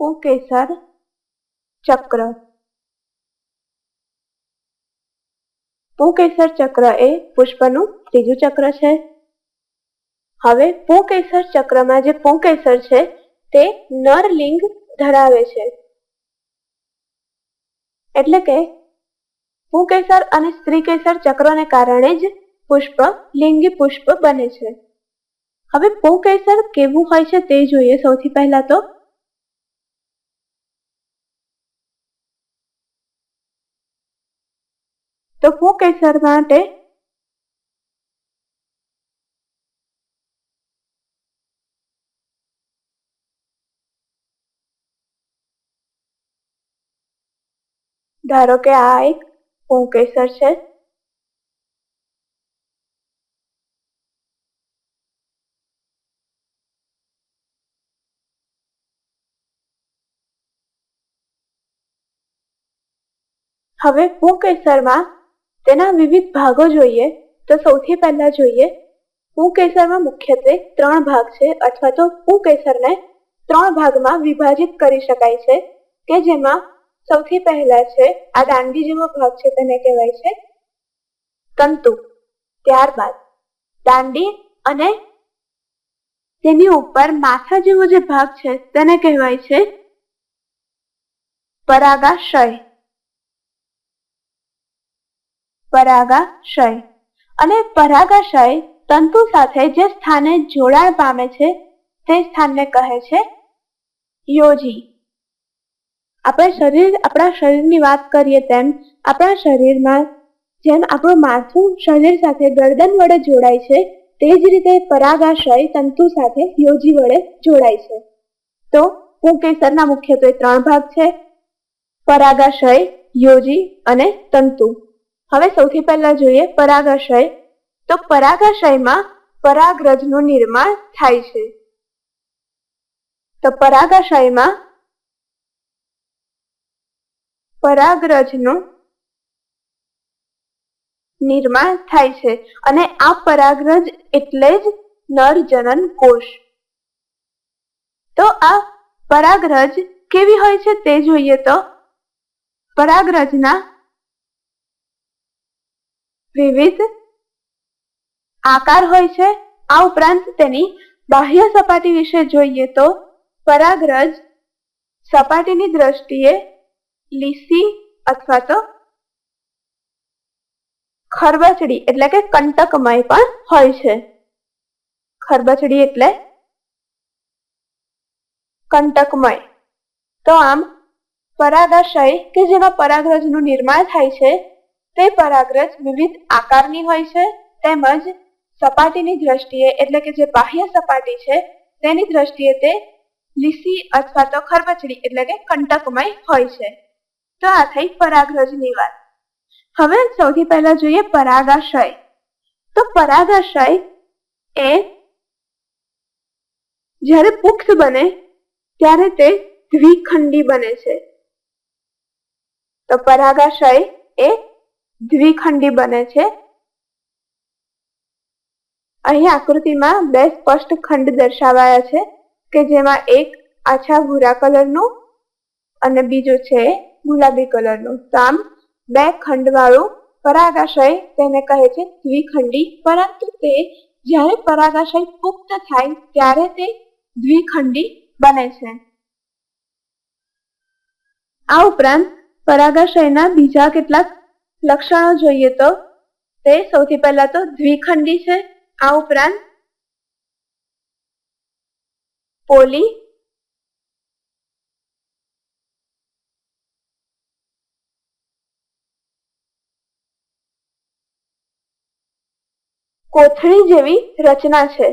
પુંકેસર ચક્ર. પુંકેસર ચક્ર એ પુષ્પનું ત્રીજું ચક્ર છે. હવે પુંકેસર ચક્રમાં જે પુંકેસર છે તે નરલિંગ ધરાવે છે. એટલે કે પુંકેસર અને સ્ત્રીકેસર ચક્રને કારણે જ પુષ્પ લિંગી પુષ્પ બને છે. હવે પુંકેસર કેવું હોય છે તે જોઈએ સૌથી પહેલા તો તો પુંકેસર માટે? ધારો કે આ એક પુંકેસર છે. હવે પુંકેસરમાં તેના વિવિધ ભાગો જોઈએ, તો સૌથી પહેલા જોઈએ કેસરમાં મુખ્યત્વે ત્રણ ભાગ છે અથવા તો પુંકેસરને ત્રણ ભાગમાં વિભાજિત કરી શકાય છે, કે જેમાં સૌથી પહેલા છે, આ દાંડી જેવો ભાગ છે તેને કહેવાય છે, તંતુ. ત્યારબાદ દાંડી અને તેની ઉપર માથા જેવો જે ભાગ છે તેને કહેવાય છે, પરાગાશય. પરાગાશય અને પરાગાશય તંતુ સાથે જે સ્થાને જોડાણ પામે છે, તે સ્થાનને કહે છે યોજી. આપણે શરીર, આપણા શરીરની વાત કરીએ તેમ આપણા શરીરમાં જેમ આપણું માથું શરીર સાથે ગરદન વડે જોડાય છે, તે જ રીતે પરાગાશય તંતુ સાથે યોજી વડે જોડાય છે. તો પુંકેસરના મુખ્યત્વે ત્રણ ભાગ છે. પરાગાશય યોજી અને તંતુ. હવે સૌથી પહેલા જોઈએ પરાગાશય. તો પરાગાશયમાં પરાગરજનું નિર્માણ થાય છે. તો પરાગાશયમાં પરાગરજનું નિર્માણ થાય છે. અને આ પરાગરજ એટલે જ નર જનન કોષ. તો આ પરાગરજ કેવી હોય છે તે જોઈએ તો પરાગરજના વિવિધ આકાર હોય છે. આ ઉપરાંત તેની બાહ્ય સપાટી વિશે જોઈએ તો પરાગરજ સપાટીની દ્રષ્ટિએ લીસી અથવા તો ખરબચડી એટલે કે કંટકમય પણ હોય છે. ખરબચડી એટલે કંટકમય. તો આમ પરાગાશય કે જેમાં પરાગરજનું નિર્માણ થાય છે તે પરાગરજ વિવિધ આકારની હોય છે, તેમજ સપાટીની દ્રષ્ટિએ, એટલે કે જે બાહ્ય સપાટી છે, તેની દ્રષ્ટિએ તે લીસી અથવા તો ખરબચડી એટલે કે કંટકમય હોય છે. તો આ થઈ પરાગરજની વાત. હવે સૌથી પહેલા જોઈએ પરાગાશય. તો પરાગાશય એ જ્યારે પુખ્ત બને, ત્યારે તે દ્વિખંડી બને છે. તો પરાગાશય એ દ્વિખંડી બને છે. અહીં આકૃતિમાં બે સ્પષ્ટ ખંડ દર્શાવાયા છે કે જેમાં એક આછા ભૂરા કલરનું અને બીજું છે ગુલાબી કલરનું. આમ બે ખંડવાળું પરાગાશય તેને કહે છે દ્વિખંડી. પરંતુ તે જ્યારે પરાગાશય પુખ્ત થાય ત્યારે તે દ્વિખંડી બને છે. આ ઉપરાંત પરાગાશયના બીજા કેટલાક લક્ષણો જોઈએ તો તે સૌથી પહેલા તો દ્વિખંડી છે. આ ઉપરાંત પોલી કોથળી જેવી રચના છે.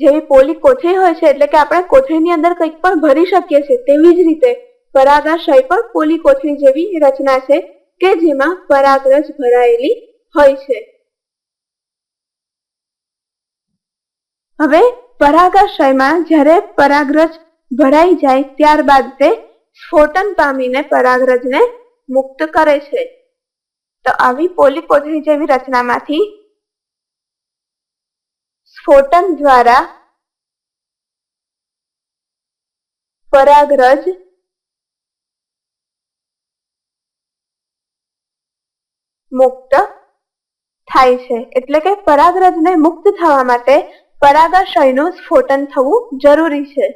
જેવી પોલી કોથળી હોય છે, એટલે કે આપણે કોથળીની અંદર કંઈક પણ ભરી શકીએ છીએ તેવી જ રીતે પરાગાશય પણ પોલી કોથળી જેવી રચના છે કે જેમાં પરાગરસ ભરાયેલી હોય છે. હવે પરાગાશયમાં જ્યારે પરાગરજ ભરાઈ જાય ત્યારબાદ તે સ્ફોટન પામીને પરાગરજને મુક્ત કરે છે. તો આવી પોલી કોથળી જેવી રચનામાંથી સ્ફોટન દ્વારા પરાગરજ મુક્ત થાય છે. એટલે કે પરાગરજને મુક્ત થવા માટે પરાગાશયનું સ્ફોટન થવું જરૂરી છે.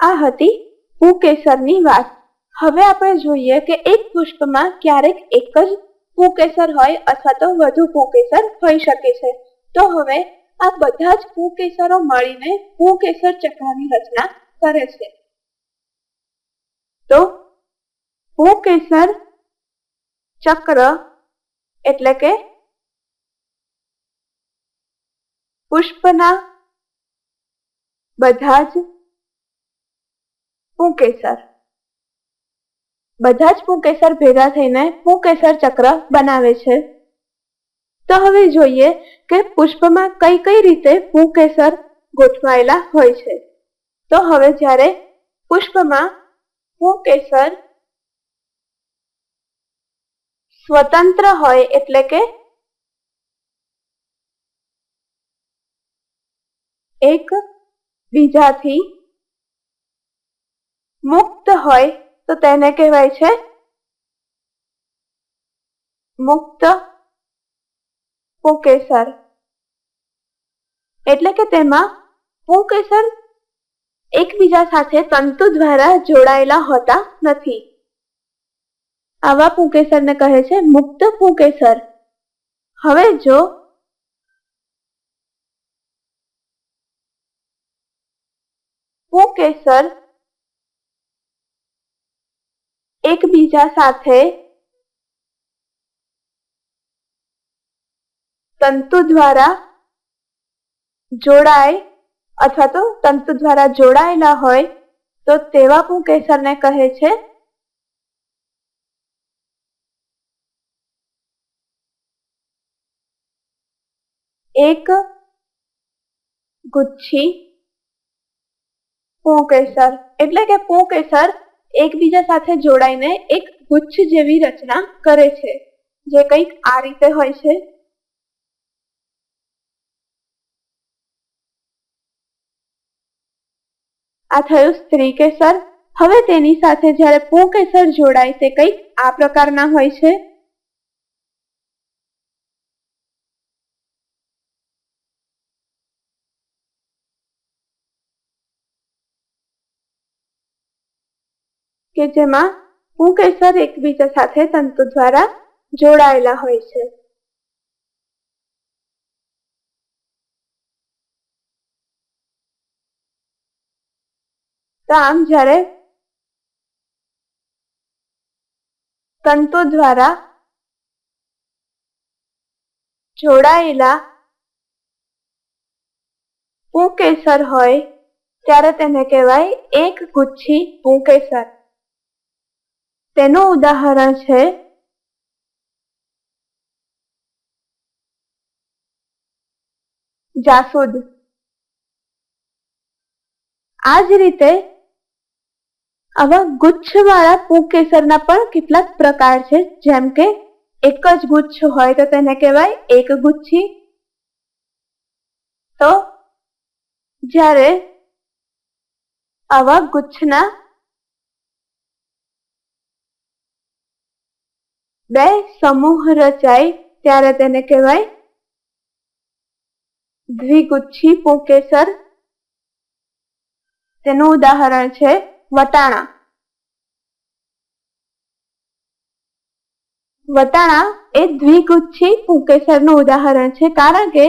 આ હતી પુકેસરની વાત. હવે આપણે જોઈએ કે એક પુષ્પમાં ક્યારેક એક જ પુકેસર હોય અથવા તો વધુ પુકેસર હોઈ શકે છે. તો હવે આ બધા જ પુકેસરો મળીને પુકેસર ચક્રની રચના કરે છે. તો પુકેસર ચક્ર એટલે કે પુષ્પના બધા જ પુકેસર બધા જ પુકેસર ભેગા થઈને પુકેસર ચક્ર બનાવે છે. તો હવે જોઈએ કે પુષ્પમાં કઈ કઈ રીતે પુકેસર ગોઠવાયેલા હોય છે. તો હવે જ્યારે પુષ્પમાં પુકેસર સ્વતંત્ર હોય એટલે કે? એક બીજાથી મુક્ત હોય તો તેને કહેવાય છે મુક્ત પુકેસર એટલે કે તેમાં પુકેસર એકબીજા સાથે તંતુ દ્વારા જોડાયેલા હોતા નથી. આવા પુકેસરને કહે છે, મુક્ત પુંકેસર. હવે જો પુંકેસર એકબીજા સાથે તંતુ દ્વારા જોડાય અથવા તો તંતુ દ્વારા જોડાયેલા હોય, તો તેવા પુંકેસરને કહે છે. એક ગુચ્છી પુંકેસર એટલે કે પુંકેસર એકબીજા સાથે જોડાઈને એક ગુચ્છ જેવી રચના કરે છે, જે કંઈક આ રીતે હોય છે. આ થયું સ્ત્રી કેસર. હવે તેની સાથે જ્યારે પુંકેસર જોડાય તે કંઈક આ પ્રકારના હોય છે. કે જેમાં પુંકેસર એકબીજા સાથે તંતુ દ્વારા જોડાયેલા હોય છે. તો જ્યારે તંતુ દ્વારા જોડાયેલા પુંકેસર હોય, ત્યારે તેને કહેવાય એક ગુચ્છી પુંકેસર. તેનું ઉદાહરણ છે જાસૂદ. આ જ રીતે આવા ગુચ્છવાળા પૂકેસરના પણ કેટલાક પ્રકાર છે. જેમ કે એક જ ગુચ્છ હોય તો તેને કહેવાય એક ગુચ્છી. તો જ્યારે આવા ગુચ્છના બે સમૂહ રચાય ત્યારે તેને કહેવાય દ્વિગુચ્છી પોકેસર. તેનું ઉદાહરણ છે વટાણા. વટાણા એ દ્વિગુચ્છી પુંકેસરનું ઉદાહરણ છે કારણ કે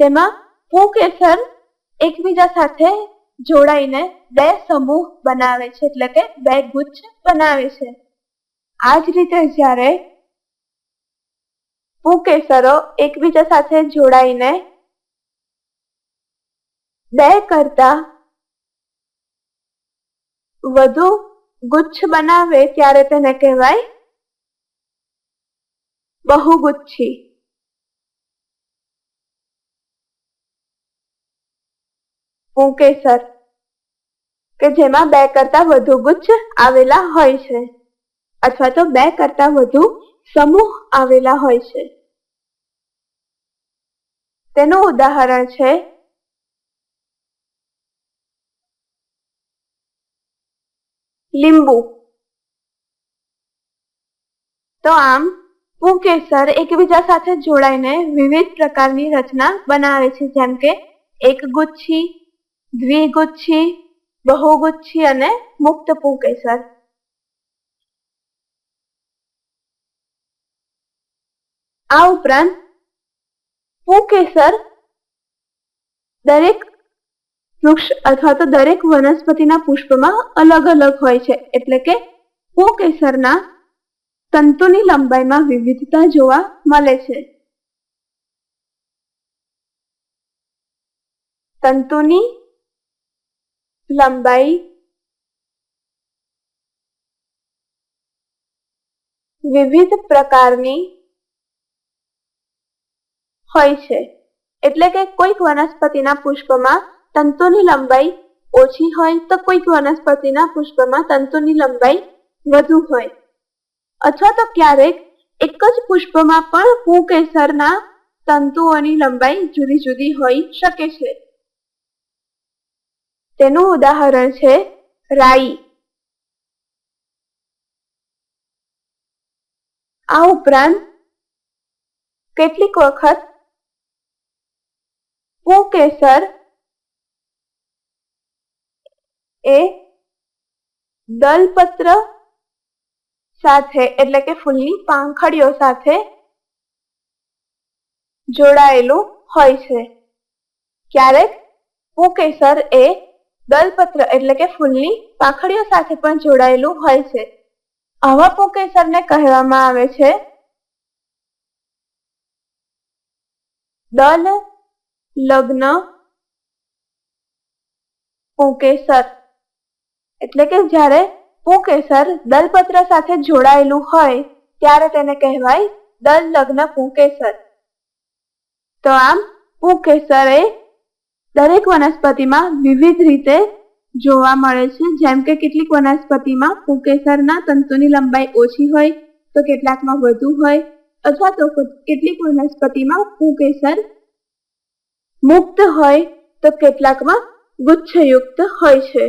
તેમાં પુંકેસર એકબીજા સાથે જોડાઈને બે સમૂહ બનાવે છે, એટલે કે બે ગુચ્છ બનાવે છે. આ જ રીતે જ્યારે પૂકેસરો એકબીજા સાથે જોડાઈને બે કરતા વધુ ગુચ્છ બનાવે ત્યારે તેને કહેવાય બહુગુચ્છી. પુંકેસર કે જેમાં બે કરતા વધુ ગુચ્છ આવેલા હોય છે અથવા તો બે કરતા વધુ સમૂહ આવેલા હોય છે. તેનું ઉદાહરણ છે લીંબુ. તો આમ પુંકેસર એકબીજા સાથે જોડાઈને વિવિધ પ્રકારની રચના બનાવે છે, જેમ કે એકગુચ્છી દ્વિગુચ્છી બહુગુચ્છી અને મુક્ત પુંકેસર આ ઉપરાંત પુંકેસર દરેક વૃક્ષ અથવા તો દરેક વનસ્પતિના પુષ્પમાં અલગ અલગ હોય છે. એટલે કે કોકેસરના તંતુની લંબાઈમાં વિવિધતા જોવા મળે છે. તંતુની લંબાઈ વિવિધ પ્રકારની હોય છે. એટલે કે કોઈક વનસ્પતિના પુષ્પમાં તંતુની લંબાઈ ઓછી હોય તો કોઈક વનસ્પતિના પુષ્પમાં તંતુની લંબાઈ વધુ હોય. અથવા તો ક્યારેક એક જ પુષ્પમાં પણ કુકેસરના તંતુઓની લંબાઈ જુદી જુદી હોઈ શકે છે. તેનું ઉદાહરણ છે રાઈ. આ ઉપરાંત કેટલીક વખત પુંકેસર એ દલપત્ર સાથે, એટલે કે ફૂલની પાંખડીઓ સાથે જોડાયેલું હોય છે. ક્યારેક પુકેસર એ દલપત્ર, એટલે કે ફૂલની પાંખડીઓ સાથે પણ જોડાયેલું હોય છે. આવા પુકેસરને કહેવામાં આવે છે દલ લગ્ન પુંકેસર. એટલે કે જ્યારે પુંકેસર દલપત્ર સાથે જોડાયેલું હોય, ત્યારે તેને કહેવાય દલ લગ્ન પુંકેસર. તો આમ, પુંકેસર એ દરેક વનસ્પતિમાં વિવિધ રીતે જોવા મળે છે. જેમ કે કેટલીક વનસ્પતિમાં પુંકેસરના તંતુની લંબાઈ ઓછી હોય, તો કેટલાકમાં વધુ હોય, અથવા તો કેટલીક વનસ્પતિમાં પુંકેસર મુક્ત હોય, તો કેટલાકમાં ગુચ્છયુક્ત હોય છે.